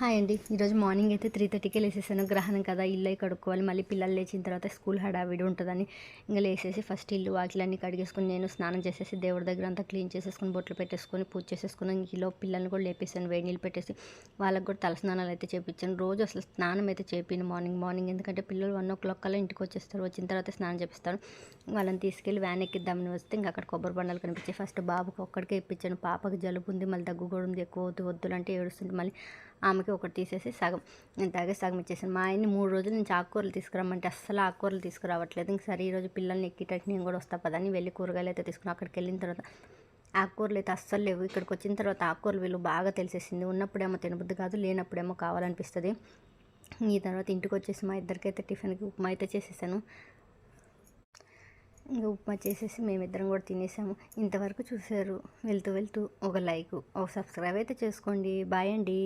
Hi అండి. ఈరోజు morning అయితే త్రీ థర్టీకే లేసేసాను. గ్రహణం కదా ఇల్లు అయి కడుక్కోవాలి. మళ్ళీ పిల్లలు లేచిన తర్వాత స్కూల్ హడావిడి ఉంటుందని ఇంకా లేసేసి ఫస్ట్ ఇల్లు వాకిలన్నీ కడిగేసుకుని నేను స్నానం చేసేసి దేవుడి దగ్గర అంతా క్లీన్ చేసేసుకుని బొట్లు పెట్టేసుకొని పూజ చేసేసుకుని ఇంక ఈలో పిల్లల్ని కూడా లేపేసాను. వేడి నీళ్ళు పెట్టేసి వాళ్ళకి కూడా తల స్నానాలు అయితే చేపించాను. రోజు అసలు స్నానం అయితే చేపిను మార్నింగ్ మార్నింగ్ ఎందుకంటే పిల్లలు వన్ ఓ క్లాక్ కల్లా ఇంటికి వచ్చేస్తారు. వచ్చిన తర్వాత స్నానం చేపిస్తాను వాళ్ళని తీసుకెళ్ళి వ్యాన్ ఎక్కిద్దామని వస్తే ఇంకా అక్కడ కొబ్బరి బండలు కనిపించాయి. ఫస్ట్ బాబుకి ఒక్కడికే ఇప్పించాను. పాపకి జలుబు ఉంది మళ్ళీ దగ్గు కూడా ఉంది. ఎక్కువ వద్దు వద్దులంటే ఏడుస్తుంది మళ్ళీ ఆమెకి ఒకటి తీసేసి సగం నేను తాగే సగం ఇచ్చేసాను. మా ఆయన్ని మూడు రోజులు నుంచి ఆకుకూరలు తీసుకురమ్మంటే అస్సలు ఆకుకూరలు తీసుకురావట్లేదు. ఇంక సరే ఈరోజు పిల్లల్ని ఎక్కిటట్టు నేను కూడా వస్తా పదని వెళ్ళి కూరగాయలు అయితే తీసుకుని అక్కడికి వెళ్ళిన తర్వాత ఆకుకూరలు అయితే అస్సలు లేవు. ఇక్కడికి వచ్చిన తర్వాత ఆకుకూరలు వీళ్ళు బాగా తెలిసేసింది. ఉన్నప్పుడేమో తినబుద్ధి కాదు లేనప్పుడేమో కావాలనిపిస్తుంది. ఈ తర్వాత ఇంటికి వచ్చేసి మా ఇద్దరికైతే టిఫిన్కి ఉప్మా అయితే చేసేసాను. ఇంకా ఉప్మా చేసేసి మేమిద్దరం కూడా తినేసాము. ఇంతవరకు చూసారు వెళ్తూ వెళ్తూ ఒక లైక్ ఒక సబ్స్క్రైబ్ అయితే చేసుకోండి. బాయ్ అండి.